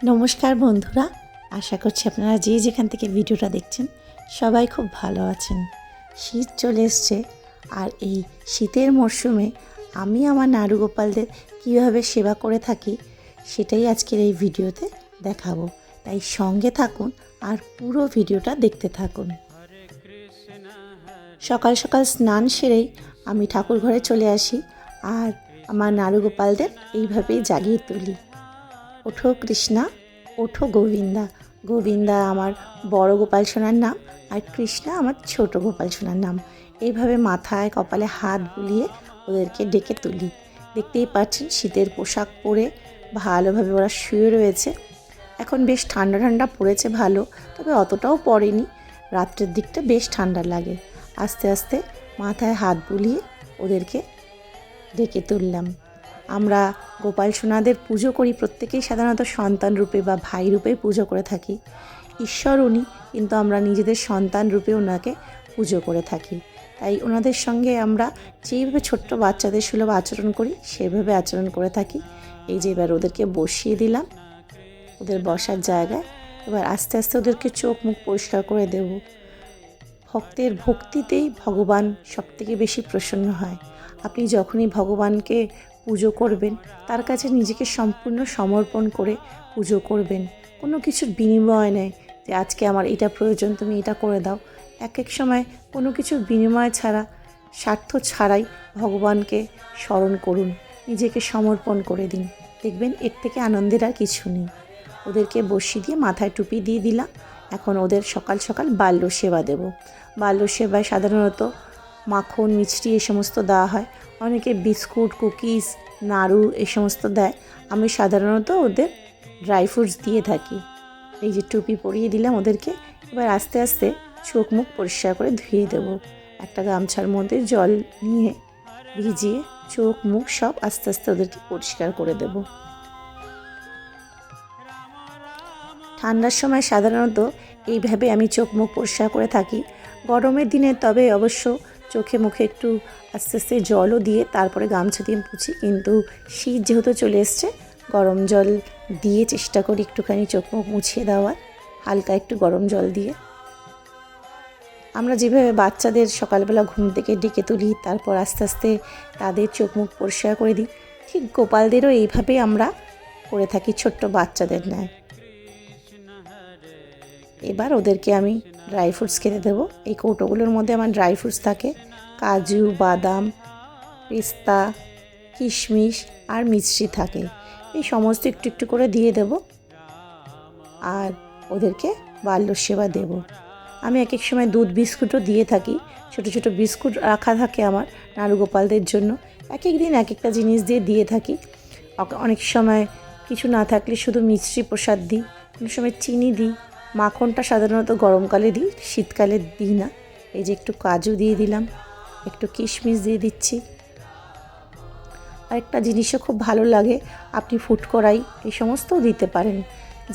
নমস্কার বন্ধুরা, আশা করছি আপনারা যে যেখান থেকে ভিডিওটা দেখছেন, সবাই খুব ভালো আছেন। শীত চলে এসছে আর এই শীতের মরশুমে আমি আমার নাড়ু গোপালদের কীভাবে সেবা করে থাকি, সেটাই আজকের এই ভিডিওতে দেখাবো। তাই সঙ্গে থাকুন আর পুরো ভিডিওটা দেখতে থাকুন। সকাল সকাল স্নান সেরেই আমি ঠাকুর ঘরে চলে আসি আর আমার নাড়ু গোপালদের এইভাবেই জাগিয়ে তুলি। ওঠো কৃষ্ণা, ওঠো গোবিন্দা। গোবিন্দা আমার বড় গোপাল সোনার নাম আর কৃষ্ণা আমার ছোট গোপাল সোনার নাম। এইভাবে মাথায় কপালে হাত বুলিয়ে ওদেরকে ডেকে তুলি। দেখতেই পাচ্ছেন শীতের পোশাক পরে ভালোভাবে ওরা শুয়ে রয়েছে। এখন বেশ ঠান্ডা ঠান্ডা পড়েছে ভালো, তবে অতটাও পড়েনি। রাত্রের দিকটা বেশ ঠান্ডা লাগে। আস্তে আস্তে মাথায় হাত বুলিয়ে ওদেরকে ডেকে তুললাম। আমরা গোপাল সোনাদের পুজো করি প্রত্যেকেই সাধারণত সন্তান রূপে বা ভাই রূপে পুজো করে থাকি। ঈশ্বর উনি, কিন্তু আমরা নিজেদের সন্তান রূপে ওনাকে পুজো করে থাকি। তাই ওনাদের সঙ্গে আমরা যেইভাবে ছোট্ট বাচ্চাদের সুলভ আচরণ করি, সেভাবে আচরণ করে থাকি। এই যে এবার ওদেরকে বসিয়ে দিলাম, ওদের বসার জায়গায়। এবার আস্তে আস্তে ওদেরকে চোখ মুখ পরিষ্কার করে দেব। ভক্তের ভক্তিতেই ভগবান সবথেকে বেশি প্রসন্ন হয়। আপনি যখনই ভগবানকে পুজো করবেন, তার কাছে নিজেকে সম্পূর্ণ সমর্পণ করে পুজো করবেন। কোনো কিছুর বিনিময় নেই যে আজকে আমার এটা প্রয়োজন, তুমি এটা করে দাও। এক এক সময় কোনো কিছুর বিনিময় ছাড়া, স্বার্থ ছাড়াই ভগবানকে স্মরণ করুন, নিজেকে সমর্পণ করে দিন। দেখবেন এর থেকে আনন্দের আর কিছু নেই। ওদেরকে বসিয়ে দিয়ে মাথায় টুপি দিয়ে দিলাম, এখন ওদের সকাল সকাল বাল্য সেবা দেব। বাল্য সেবায় সাধারণত মাখন, মিষ্টি এই সমস্ত দেওয়া হয়। অনেকে বিস্কুট, কুকিজ, নাড়ু এই সমস্ত দেয়। আমি সাধারণত ওদের ড্রাই ফ্রুটস দিয়ে থাকি। এই যে টুপি পরিয়ে দিলাম ওদেরকে, এবার আস্তে আস্তে চোখ মুখ পরিষ্কার করে ধুয়ে দেবো। একটা গামছার মধ্যে জল নিয়ে ভিজিয়ে চোখ মুখ সব আস্তে আস্তে ওদেরকে পরিষ্কার করে দেবো। ঠান্ডার সময় সাধারণত এইভাবে আমি চোখ মুখ পরিষ্কার করে থাকি। গরমের দিনে তবে অবশ্য চোখে মুখে একটু আস্তে আস্তে জলও দিয়ে তারপরে গামছা দিয়ে পুছি কিন্তু শীত যেহেতু চলে এসছে, গরম জল দিয়ে চেষ্টা করি একটুখানি চোখ মুখ মুছিয়ে দেওয়ার, হালকা একটু গরম জল দিয়ে। আমরা যেভাবে বাচ্চাদের সকালবেলা ঘুম থেকে ডেকে তুলি, তারপর আস্তে আস্তে তাদের চোখ মুখ পরিষ্কার করে দিই, ঠিক গোপালদেরও এইভাবেই আমরা করে থাকি ছোট্ট বাচ্চাদের ন্যায়। এবার ওদেরকে আমি ড্রাই ফ্রুটস খেতে দেবো। এই কৌটোগুলোর মধ্যে আমার ড্রাই ফ্রুটস থাকে। কাজু, বাদাম, পেস্তা, কিশমিশ আর মিষ্টি থাকে। এই সমস্ত একটু একটু করে দিয়ে দেব। আর ওদেরকে বাল্য সেবা দেব। আমি এক এক সময় দুধ বিস্কুটও দিয়ে থাকি। ছোট ছোট বিস্কুট রাখা থাকে আমার নাড়ু গোপালদের জন্য। এক এক দিন এক একটা জিনিস দিয়ে দিয়ে থাকি। অনেক সময় কিছু না থাকলে শুধু মিষ্টি প্রসাদ দিই। অনেক সময় চিনি দিই। মাখনটা সাধারণত গরমকালে দিই, শীতকালে দিই না। এই যে একটু কাজু দিয়ে দিলাম, একটু কিশমিশ দিয়ে দিচ্ছি। আর একটা জিনিসও খুব ভালো লাগে, আপনি ফুট করাই এই সমস্তও দিতে পারেন।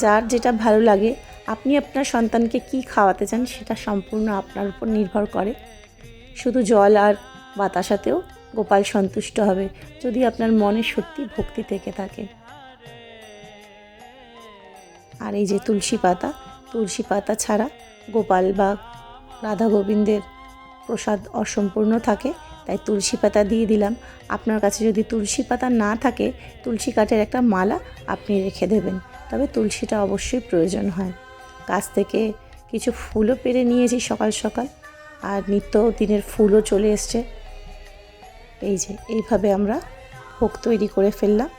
যার যেটা ভালো লাগে, আপনি আপনার সন্তানকে কি খাওয়াতে চান সেটা সম্পূর্ণ আপনার উপর নির্ভর করে। শুধু জল আর বাতাসাতেও গোপাল সন্তুষ্ট হবে, যদি আপনার মনে সত্যি ভক্তি থেকে থাকে। আর এই যে তুলসী পাতা তুলসী পাতা ছাড়া গোপাল বা রাধা গোবিন্দের প্রসাদ অসম্পূর্ণ থাকে, তাই তুলসী পাতা দিয়ে দিলাম। আপনার কাছে যদি তুলসী পাতা না থাকে, তুলসী কাঠের একটা মালা আপনি রেখে দেবেন। তবে তুলসীটা অবশ্যই প্রয়োজন হয়। গাছ থেকে কিছু ফুলও পেরে নিয়েছি সকাল সকাল, আর নিত্য দিনের ফুলও চলে এসছে। এই যে, এইভাবে আমরা ভোগ তৈরি করে ফেললাম।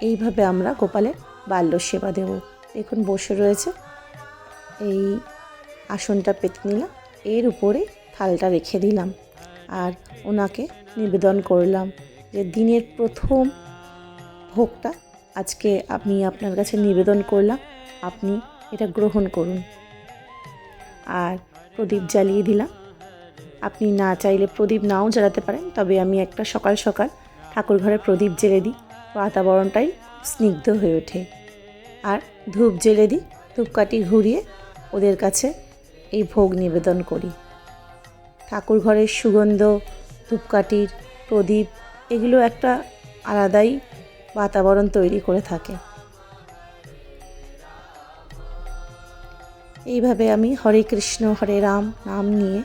এইভাবে আমরা গোপালের বাল্য সেবা দেব। দেখুন, বসে রয়েছে। এই আসনটা পেতে নিলাম। এর উপরে থালটা রেখে দিলাম আর ওনাকে নিবেদন করলাম যে দিনের প্রথম ভোগটা আজকে আমি আপনার কাছে নিবেদন করলাম। আপনি এটা গ্রহণ করুন। আর প্রদীপ জ্বালিয়ে দিলাম। আপনি না চাইলে প্রদীপ নাও জ্বালাতে পারেন, তবে আমি একটা সকাল সকাল ঠাকুর ঘরে প্রদীপ জেলে দিই। বাতাবরণটাই স্নিগ্ধ হয়ে ওঠে। আর ধূপ জেলে দিই, ধূপকাঠি ঘুরিয়ে ওদের কাছে এই ভোগ নিবেদন করি। ঠাকুর ঘরের সুগন্ধ, ধূপকাঠির, প্রদীপ, এগুলো একটা আলাদাই বাতাবরণ তৈরি করে থাকে। এইভাবে আমি হরে কৃষ্ণ, হরে রাম নাম নিয়ে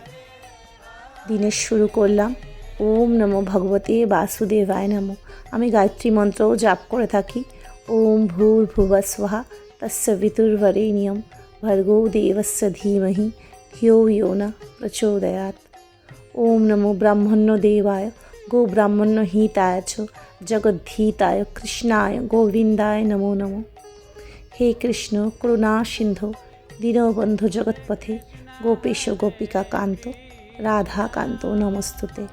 দিনের শুরু করলাম। ওম নমো ভগবতে বাসুদেবায় নমো। আমি গায়ত্রী মন্ত্রও জাপ করে থাকি। ওম ভূর ভুবা স্বাহা তস্য বিতুর্বরেণ্যম। দেবস্য ধীমহি ধিও ইয়ো ন প্রচোদয়াৎ ওম নমো ব্রাহ্মণ্য দেবায় গো ব্রাহ্মণ্য হিতায় চ জগদ্ধিতায় কৃষ্ণায় গোবিন্দায় নমো নমো হে কৃষ্ণ করুণা সিন্ধু দীনবন্ধু জগৎপথে গোপেশ গোপিকা কান্ত রাধা কান্ত নমস্তুতে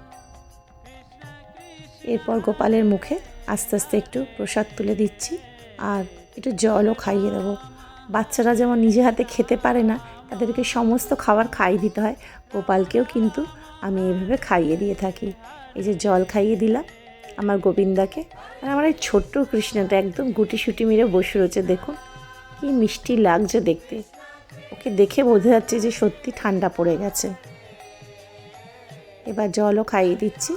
এরপর গোপালের মুখে আস্তে আস্তে একটু প্রসাদ তুলে দিচ্ছি, আর একটু জলও খাইয়ে দেবো। বাচ্চারা যেমন নিজে হাতে খেতে পারে না, তাদেরকে সমস্ত খাবার খাইয়ে দিতে হয়। গোপালকেও কিন্তু আমি এভাবে খাইয়ে দিয়ে থাকি। এই যে জল খাইয়ে দিলাম আমার গোবিন্দাকে। আর আমার এই ছোট্ট কৃষ্ণটা একদম গুটি সুটি মেরে বসে রয়েছে, দেখুন। কি মিষ্টি লাগছে দেখতে। ওকে দেখে বোঝা যাচ্ছে যে সত্যি ঠান্ডা পড়ে গেছে। এবার জলও খাইয়ে দিচ্ছি।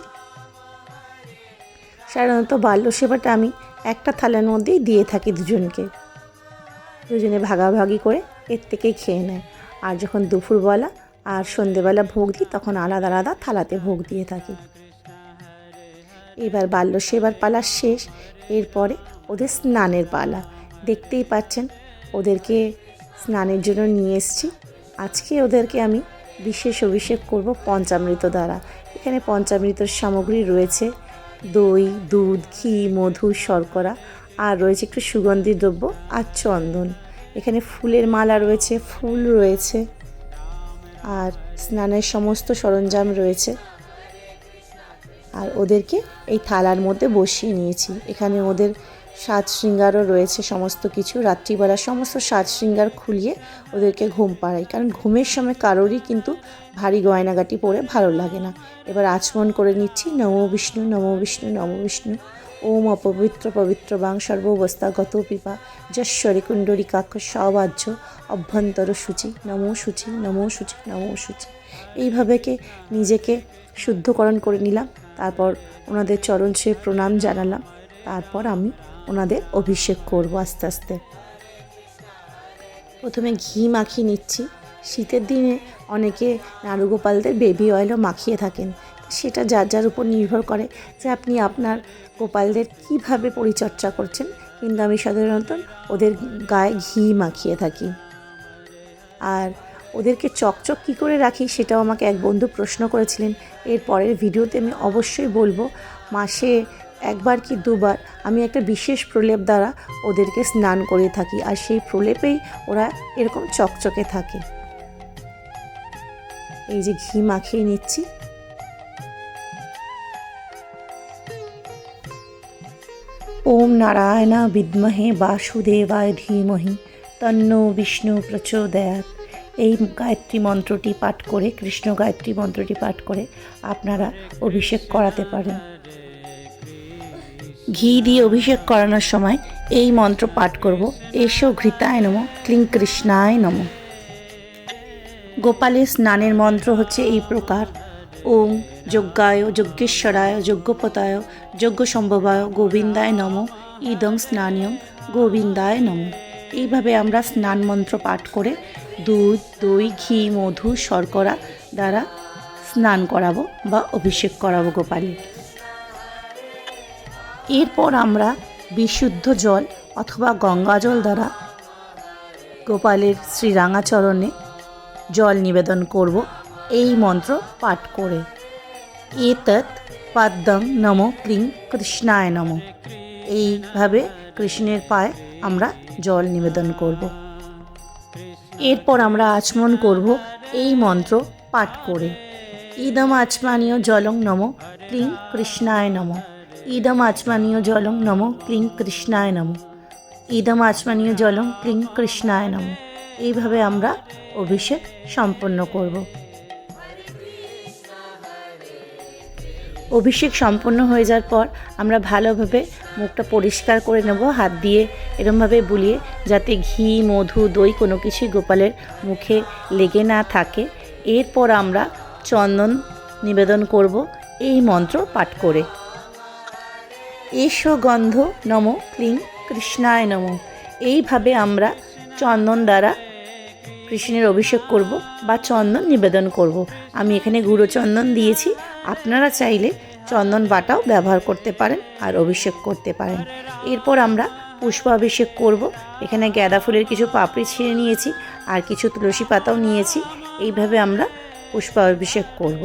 সাধারণত বাল্য সেবাটা আমি একটা থালার মধ্যেই দিয়ে থাকি দুজনকে। দুজনে ভাগাভাগি করে এর থেকেই খেয়ে নেয়। আর যখন দুপুরবেলা আর সন্ধেবেলা ভোগ দিই, তখন আলাদা আলাদা থালাতে ভোগ দিয়ে থাকি। এবার বাল্য সেবার পালা শেষ। এরপরে ওদের স্নানের পালা। দেখতেই পাচ্ছেন, ওদেরকে স্নানের জন্য নিয়ে এসেছি। আজকে ওদেরকে আমি বিশেষ অভিষেক করব পঞ্চামৃত দ্বারা। এখানে পঞ্চামৃতর সামগ্রী রয়েছে। দই, দুধ, ঘি, মধু, শর্করা আর রয়েছে একটু সুগন্ধি দ্রব্য আর চন্দন। এখানে ফুলের মালা রয়েছে, ফুল রয়েছে আর স্নানের সমস্ত সরঞ্জাম রয়েছে। আর ওদেরকে এই থালার মধ্যে বসিয়ে নিয়েছি। এখানে ওদের সাজ শৃঙ্গারও রয়েছে সমস্ত কিছু। রাত্রিবেলা সমস্ত সাজ শৃঙ্গার খুলিয়ে ওদেরকে ঘুম পাড়াই। কারণ ঘুমের সময় কারোরই কিন্তু ভারী গয়নাগাটি পরে ভালো লাগে না। এবার আচমন করে নিচ্ছি, নমো বিষ্ণু নমো বিষ্ণু নমো বিষ্ণু। ওম অপবিত্র পবিত্র বাং সর্ববস্থা গত পিপা, যশ্বরী কুণ্ডরী কাক্ষ সবাহ্য অভ্যন্তর সূচি, নমো সূচি নমো সূচি নমো সূচি। এইভাবেকে নিজেকে শুদ্ধকরণ করে নিলাম, তারপর ওনাদের চরণ সে প্রণাম জানালাম, তারপর আমি ওনাদের অভিষেক করব আস্তে আস্তে। প্রথমে ঘি মাখিয়ে নিচ্ছি। শীতের দিনে অনেকে নারুগোপালদের বেবি অয়েলও মাখিয়ে থাকেন। সেটা যার যার উপর নির্ভর করে যে আপনি আপনার গোপালদের কীভাবে পরিচর্যা করছেন। কিন্তু আমি সাধারণত ওদের গায়ে ঘি মাখিয়ে থাকি। আর ওদেরকে চকচক কী করে রাখি সেটাও আমাকে এক বন্ধু প্রশ্ন করেছিলেন। এর পরের ভিডিওতে আমি অবশ্যই বলব, মাসে একবার কি দুবার আমি একটা বিশেষ প্রলেপ দ্বারা ওদেরকে স্নান করিয়ে থাকি আর সেই প্রলেপেই ওরা এরকম চকচকে থাকে। এই যে ঘি মাখিয়ে নিচ্ছি। ওম নারায়ণা বিদ্মহে বাসুদেবায় ধীমহি, তন্ন বিষ্ণু প্রচোদয়াত। এই গায়ত্রী মন্ত্রটি পাঠ করে, কৃষ্ণ গায়ত্রী মন্ত্রটি পাঠ করে আপনারা অভিষেক করাতে পারেন। ঘি দিয়ে অভিষেক করানোর সময় এই মন্ত্র পাঠ করব। এসো ঘৃতায় নম, ক্লিং কৃষ্ণায় নম। গোপালের স্নানের মন্ত্র হচ্ছে এই প্রকার। ওম যজ্ঞায়, যজ্ঞেশ্বরায়, যজ্ঞপতায় যজ্ঞ সম্ভবায় গোবিন্দায় নম, ইদং স্নানীয় গোবিন্দায় নম। এইভাবে আমরা স্নান মন্ত্র পাঠ করে দুধ, দই, ঘি, মধু, শর্করা দ্বারা স্নান করাবো বা অভিষেক করাবো গোপালের। এরপর আমরা বিশুদ্ধ জল অথবা গঙ্গা জল দ্বারা গোপালের শ্রীরাঙাচরণে জল নিবেদন করব। এই মন্ত্র পাঠ করে। এতৎ পাদ্যং নম ক্লিং কৃষ্ণায় নম। এইভাবে কৃষ্ণের পায়ে আমরা জল নিবেদন করব। এরপর আমরা আচমন করব এই মন্ত্র পাঠ করে। ইদম আচমানীয় জলং নম ক্লিং কৃষ্ণায় নম। ইদম আচমানীয় জলং নম ক্লিং কৃষ্ণায় নম। ইদম আচমানীয় জলং ক্লিং কৃষ্ণায় নম। এইভাবে আমরা অভিষেক সম্পন্ন করব। অভিষেক সম্পন্ন হয়ে যাওয়ার পর আমরা ভালোভাবে মুখটা পরিষ্কার করে নেব, হাত দিয়ে এরমভাবে বুলিয়ে যাতে ঘি, মধু, দই কোনো কিছুই গোপালের মুখে লেগে না থাকে। এরপর আমরা চন্দন নিবেদন করব, এই মন্ত্র পাঠ করে। এসো গন্ধ নম, ক্লিং কৃষ্ণায় নম। এইভাবে আমরা চন্দন দ্বারা কৃষ্ণের অভিষেক করব বা চন্দন নিবেদন করব। আমি এখানে গুঁড়ো চন্দন দিয়েছি আপনারা চাইলে চন্দন বাটাও ব্যবহার করতে পারেন আর অভিষেক করতে পারেন। এরপর আমরা পুষ্পাভিষেক করব। এখানে গাঁদা ফুলের কিছু পাপড়ি ছিঁড়ে নিয়েছি আর কিছু তুলসী পাতাও নিয়েছি। এইভাবে আমরা পুষ্পাভিষেক করব।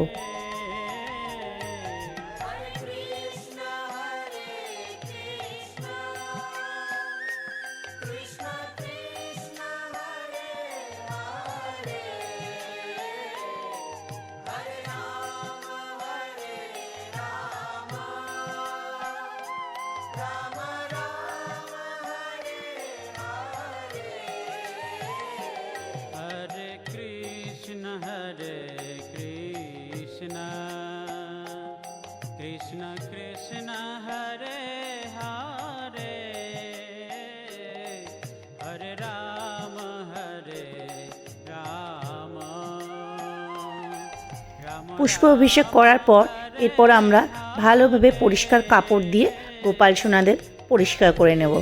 পুষ্প অভিষেক করার পর এরপর আমরা ভালোভাবে পরিষ্কার কাপড় দিয়ে গোপাল সোনাদের পরিষ্কার করে নেব।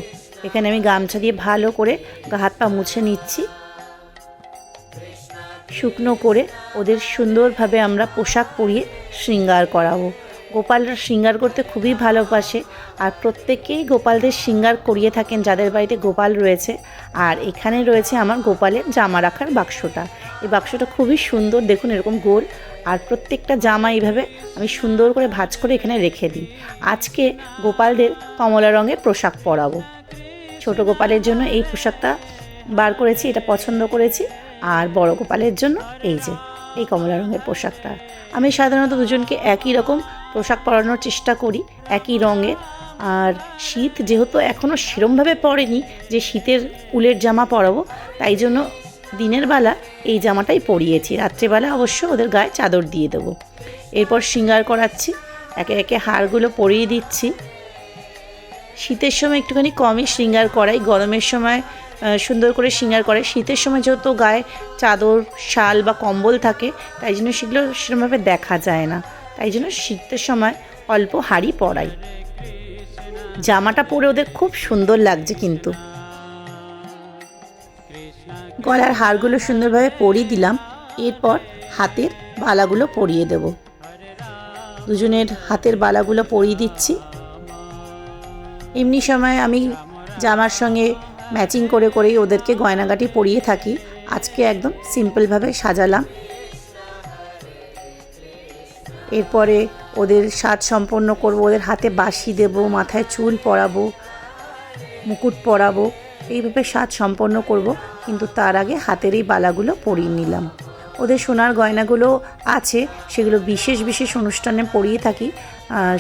এখানে আমি গামছা দিয়ে ভালো করে হাত পা মুছে নিচ্ছি। শুকনো করে ওদের সুন্দরভাবে আমরা পোশাক পরিয়ে শৃঙ্গার করাবো। গোপালরা শৃঙ্গার করতে খুবই ভালোবাসে আর প্রত্যেকেই গোপালদের শৃঙ্গার করিয়ে থাকেন যাদের বাড়িতে গোপাল রয়েছে। আর এখানে রয়েছে আমার গোপালের জামা রাখার বাক্সটা। এই বাক্সটা খুবই সুন্দর। দেখুন এরকম গোল আর প্রত্যেকটা জামা এইভাবে আমি সুন্দর করে ভাঁজ করে এখানে রেখে দিই। আজকে গোপালদের কমলা রঙের পোশাক পরাবো। ছোট গোপালের জন্য এই পোশাকটা বার করেছি, এটা পছন্দ করেছি। আর বড় গোপালের জন্য এই যে, এই কমলা রঙের পোশাকটা। আমি সাধারণত দুজনকে একই রকম পোশাক পরানোর চেষ্টা করি, একই রঙের। আর শীত যেহেতু এখনও সেরমভাবে পড়েনি যে শীতের উলের জামা পরাবো, তাই জন্য দিনের বেলা এই জামাটাই পরিয়েছি। রাত্রেবেলা অবশ্য ওদের গায়ে চাদর দিয়ে দেবো। এরপর শৃঙ্গার করাচ্ছি, একে একে হাড়গুলো পরিয়ে দিচ্ছি। শীতের সময় একটুখানি কমই শৃঙ্গার করাই, গরমের সময় সুন্দর করে শৃঙ্গার করে শীতের সময় যেহেতু গায়ে চাদর, শাল বা কম্বল থাকে, তাই জন্য সেগুলো সেরকমভাবে দেখা যায় না। তাই জন্য শীতের সময় অল্প হাড়ি পরাই। জামাটা পরে ওদের খুব সুন্দর লাগছে কিন্তু। গলার হারগুলো সুন্দরভাবে পরিয়ে দিলাম। এরপর হাতের বালাগুলো পরিয়ে দেব। দুজনের হাতের বালাগুলো পরিয়ে দিচ্ছি। এমনি সময় আমি জামার সঙ্গে ম্যাচিং করে করেই ওদেরকে গয়নাগাটি পরিয়ে থাকি। আজকে একদম সিম্পলভাবে সাজালাম। এরপরে ওদের সাজ সম্পন্ন করব। ওদের হাতে বাসি দেব, মাথায় চুল পরাবো, মুকুট পরাবো। এইভাবে সাজ সম্পন্ন করব, কিন্তু তার আগে হাতের এই বালাগুলো পরিয়ে নিলাম। ওদের সোনার গয়নাগুলো আছে, সেগুলো বিশেষ বিশেষ অনুষ্ঠানে পরিয়ে থাকি।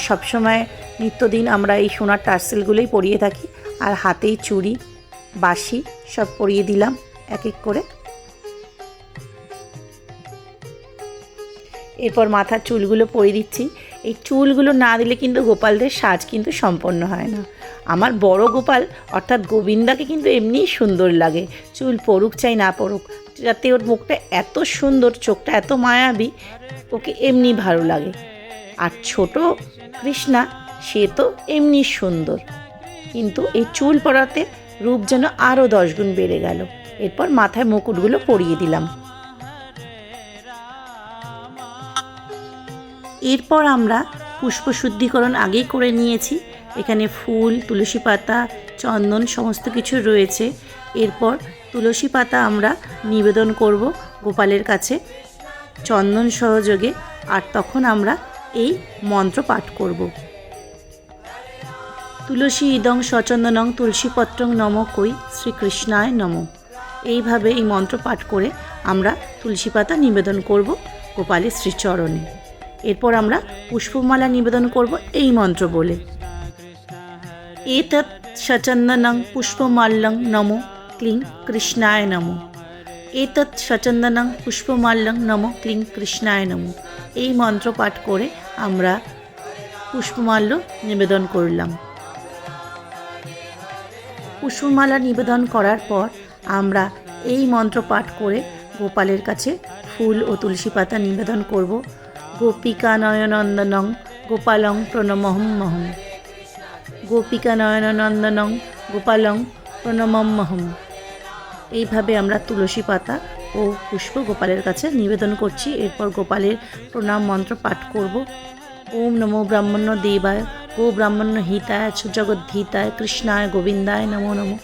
সবসময় নিত্যদিন আমরা এই সোনার টার্সেলগুলোই পরিয়ে থাকি। আর হাতেই চুড়ি বাসি সব পরিয়ে দিলাম এক এক করে। এরপর মাথার চুলগুলো পরিয়ে দিচ্ছি। এই চুলগুলো না দিলে কিন্তু গোপালদের সাজ কিন্তু সম্পন্ন হয় না। আমার বড় গোপাল অর্থাৎ গোবিন্দাকে কিন্তু এমনিই সুন্দর লাগে। চুল পড়ুক চাই না পড়ুক যাতে ওর মুখটা এত সুন্দর, চোখটা এত মায়াবী, ওকে এমনি ভালো লাগে। আর ছোট কৃষ্ণা, সে তো এমনি সুন্দর। কিন্তু এই চুল পরাতে রূপ যেন আরও দশ গুণ বেড়ে গেল। এরপর মাথায় মুকুটগুলো পরিয়ে দিলাম। এরপর আমরা পুষ্প শুদ্ধিকরণ আগেই করে নিয়েছি। এখানে ফুল, তুলসী পাতা, চন্দন সমস্ত কিছু রয়েছে। এরপর তুলসী পাতা আমরা নিবেদন করব গোপালের কাছে। চন্দন সহযোগে আর তখন আমরা এই মন্ত্র পাঠ করব। তুলসী ইদং সচন্দনং তুলসীপত্রং নম কই শ্রীকৃষ্ণায় নম। এইভাবে এই মন্ত্র পাঠ করে আমরা তুলসী পাতা নিবেদন করব গোপালের শ্রীচরণে। এরপর আমরা পুষ্পমালা নিবেদন করব এই মন্ত্র বলে। এতৎ সচন্দনং পুষ্পমাল্যং নমো ক্লিং কৃষ্ণায় নমো। এতৎ সচন্দনং পুষ্পমাল্যং নমো ক্লিং কৃষ্ণায় নমো। এই মন্ত্র পাঠ করে আমরা পুষ্পমাল্য নিবেদন করলাম। পুষ্পমালা নিবেদন করার পর আমরা এই মন্ত্র পাঠ করে গোপালের কাছে ফুল ও তুলসী পাতা নিবেদন করব। গোপিকা নয়নন্দনং গোপালং প্রণমহম মহম গোপিকা নয়ননন্দনং গোপালং প্রণমম মহম এইভাবে আমরা তুলসী পাতা ও পুষ্প গোপালের কাছে নিবেদন করছি। এরপর গোপালের প্রণাম মন্ত্র পাঠ করব। ওম নমো ব্রাহ্মণ্য দেবায়, গো ব্রাহ্মণ্য হিতায় চ জগদ্ধিতায়, কৃষ্ণায়, গোবিন্দায়, নমো নমো।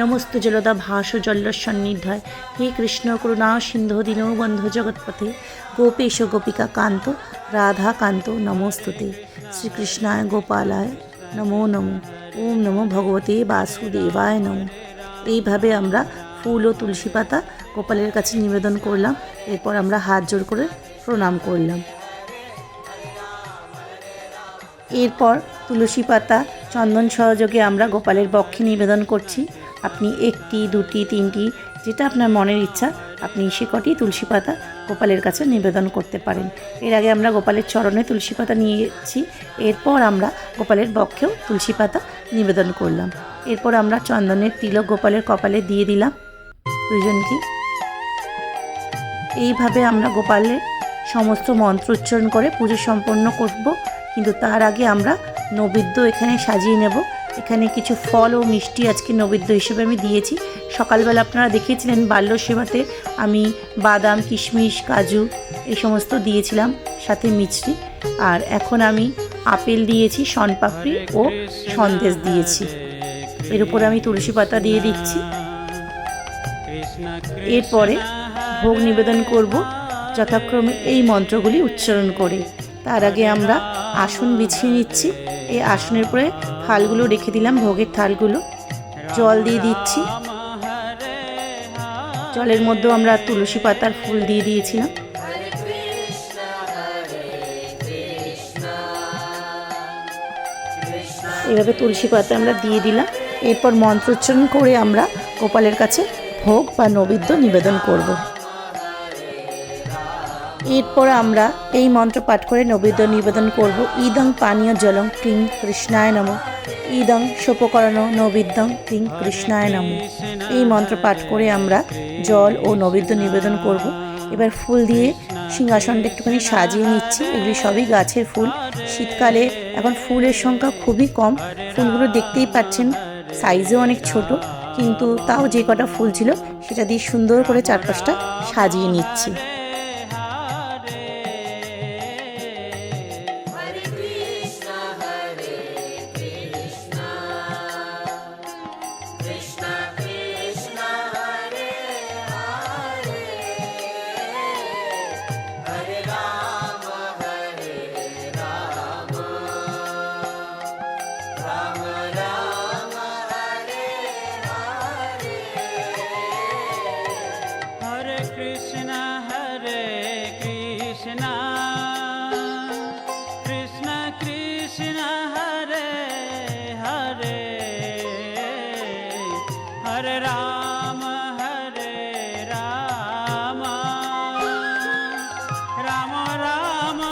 নমস্ত জলদা ভাস জল্ল সন্নিধায় হে কৃষ্ণ করুণা সিন্ধু দীনবন্ধু জগৎপথে। গোপেশ গোপিকা কান্ত, রাধা কান্ত নমস্তুতে। শ্রীকৃষ্ণায় গোপালায় নমো নমো। ওম নমো ভগবতে বাসুদেবায় নমো। এইভাবে আমরা ফুল ও তুলসী পাতা গোপালের কাছে নিবেদন করলাম। এরপর আমরা হাত জোড় করে প্রণাম করলাম। এরপর তুলসী পাতা চন্দন সহযোগে আমরা গোপালের বক্ষে নিবেদন করছি। আপনি একটি, দুটি, তিনটি, যেটা আপনার মনের ইচ্ছা, আপনি সে কটি তুলসী পাতা গোপালের কাছে নিবেদন করতে পারেন। এর আগে আমরা গোপালের চরণে তুলসী পাতা নিয়েছি, এরপর আমরা গোপালের বক্ষেও তুলসী পাতা নিবেদন করলাম। এরপর আমরা চন্দনের তিলক গোপালের কপালে দিয়ে দিলাম। দুজনকে এইভাবে আমরা গোপালের সমস্ত মন্ত্র উচ্চারণ করে পুজো সম্পন্ন করব, কিন্তু তার আগে আমরা নৈবেদ্য এখানে সাজিয়ে নেব। এখানে কিছু ফল ও মিষ্টি আজকে নৈবেদ্য হিসেবে আমি দিয়েছি। সকালবেলা আপনারা দেখিয়েছিলেন বাল্য সেবাতে আমি বাদাম কিশমিশ কাজু এই সমস্ত দিয়েছিলাম সাথে মিছরি। আর এখন আমি আপেল দিয়েছি শনপাপড়ি ও সন্দেশ দিয়েছি। এর উপর আমি তুলসী পাতা দিয়ে দিচ্ছি। এরপরে ভোগ নিবেদন করব যথাক্রমে এই মন্ত্রগুলি উচ্চারণ করে। তার আগে আমরা আসন বিছিয়ে নিচ্ছি। এই আসনের পরে থালগুলো রেখে দিলাম, ভোগের থালগুলো। জল দিয়ে দিচ্ছি। জলের মধ্যেও আমরা তুলসী পাতার ফুল দিয়ে দিয়েছিলাম। এভাবে তুলসী পাতা আমরা দিয়ে দিলাম। এরপর মন্ত্রোচ্চারণ করে আমরা গোপালের কাছে ভোগ বা নৈবেদ্য নিবেদন করব। এরপর আমরা এই মন্ত্র পাঠ করে নৈবেদ্য নিবেদন করব। ইদং পানীয় জলং ক্লিং কৃষ্ণায় নম। ইদং সোপকরণ নৈবেদ্যং ক্লিং কৃষ্ণায় নম। এই মন্ত্র পাঠ করে আমরা জল ও নৈবেদ্য নিবেদন করব। এবার ফুল দিয়ে সিংহাসনটা একটুখানি সাজিয়ে নিচ্ছি। এগুলি সবই গাছের ফুল। শীতকালে এখন ফুলের সংখ্যা খুবই কম। ফুলগুলো দেখতেই পাচ্ছেন, সাইজও অনেক ছোট, কিন্তু তাও যে কটা ফুল ছিল সেটা দিয়ে সুন্দর করে চারপাশটা সাজিয়ে নিচ্ছি।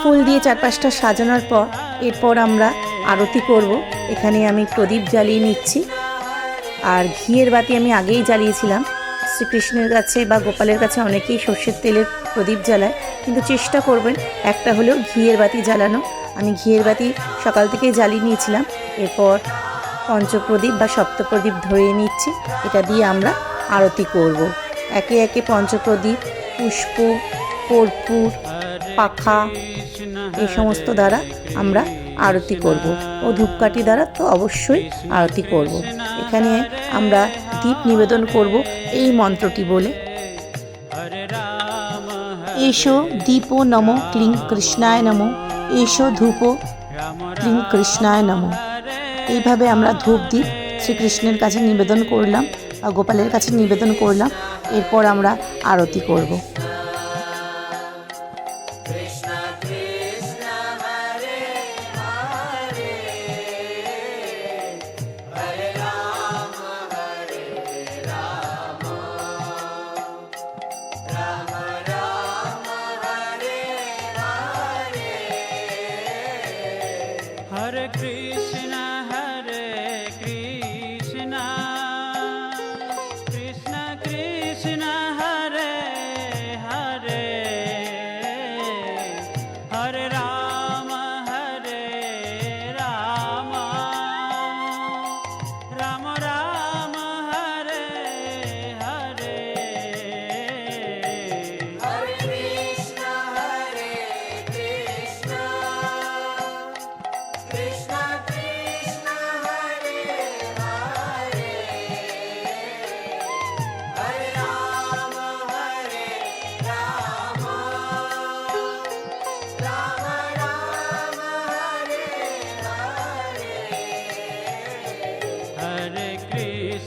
ফুল দিয়ে চারপাশটা সাজানোর পর এরপর আমরা আরতি করব। এখানে আমি প্রদীপ জ্বালিয়ে নিচ্ছি। আর ঘিয়ের বাতি আমি আগেই জ্বালিয়েছিলাম। শ্রীকৃষ্ণের কাছে বা গোপালের কাছে অনেকেই সর্ষের তেলের প্রদীপ জ্বালায়। কিন্তু চেষ্টা করবেন, একটা হলেও ঘিয়ের বাতি জ্বালানো। আমি ঘিয়ের বাতি সকাল থেকেই জ্বালিয়ে নিয়েছিলাম। এরপর পঞ্চপ্রদীপ বা সপ্তপ্রদীপ ধরিয়ে নিচ্ছি। এটা দিয়ে আমরা আরতি করব। একে একে পঞ্চপ্রদীপ, পুষ্প, কর্পূর, পাখা এই সমস্ত দ্বারা আমরা আরতি করব। ও ধূপকাঠি দ্বারা তো অবশ্যই আরতি করব। এখানে আমরা দীপ নিবেদন করব এই মন্ত্রটি বলে। এসো দীপ নম ক্লিং কৃষ্ণায় নম। এসো ধূপো ক্লিং কৃষ্ণায় নম। এইভাবে আমরা ধূপ দীপ শ্রীকৃষ্ণের কাছে নিবেদন করলাম বা গোপালের কাছে নিবেদন করলাম। এরপর আমরা আরতি করব।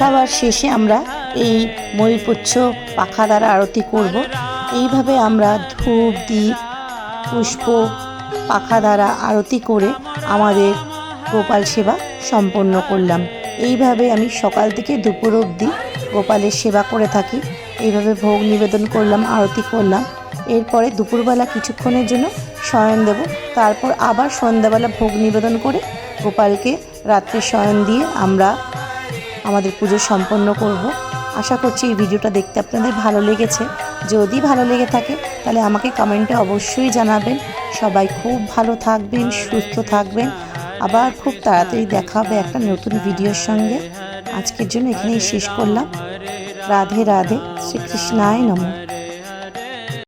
সবার শেষে আমরা এই ময়ূরপুচ্ছ পাখা দ্বারা আরতি করব। এইভাবে আমরা ধূপ দ্বীপ পুষ্প, পাখা দ্বারা আরতি করে আমাদের গোপাল সেবা সম্পন্ন করলাম। এইভাবে আমি সকাল থেকে দুপুর অবধি গোপালের সেবা করে থাকি। এইভাবে ভোগ নিবেদন করলাম, আরতি করলাম। এরপরে দুপুরবেলা কিছুক্ষণের জন্য শয়ন দেব। তারপর আবার সন্ধ্যাবেলা ভোগ নিবেদন করে গোপালকে রাত্রে শয়ন দিয়ে আমরা আমাদের পুজো সম্পন্ন করব। আশা করছি এই ভিডিওটা দেখতে আপনাদের ভালো লেগেছে। যদি ভালো লেগে থাকে, তাহলে আমাকে কমেন্টে অবশ্যই জানাবেন। সবাই খুব ভালো থাকবেন, সুস্থ থাকবেন। আবার খুব তাড়াতাড়ি দেখা হবে একটা নতুন ভিডিওর সঙ্গে। আজকের জন্য এখানেই শেষ করলাম। রাধে রাধে, শ্রীকৃষ্ণায় নমঃ।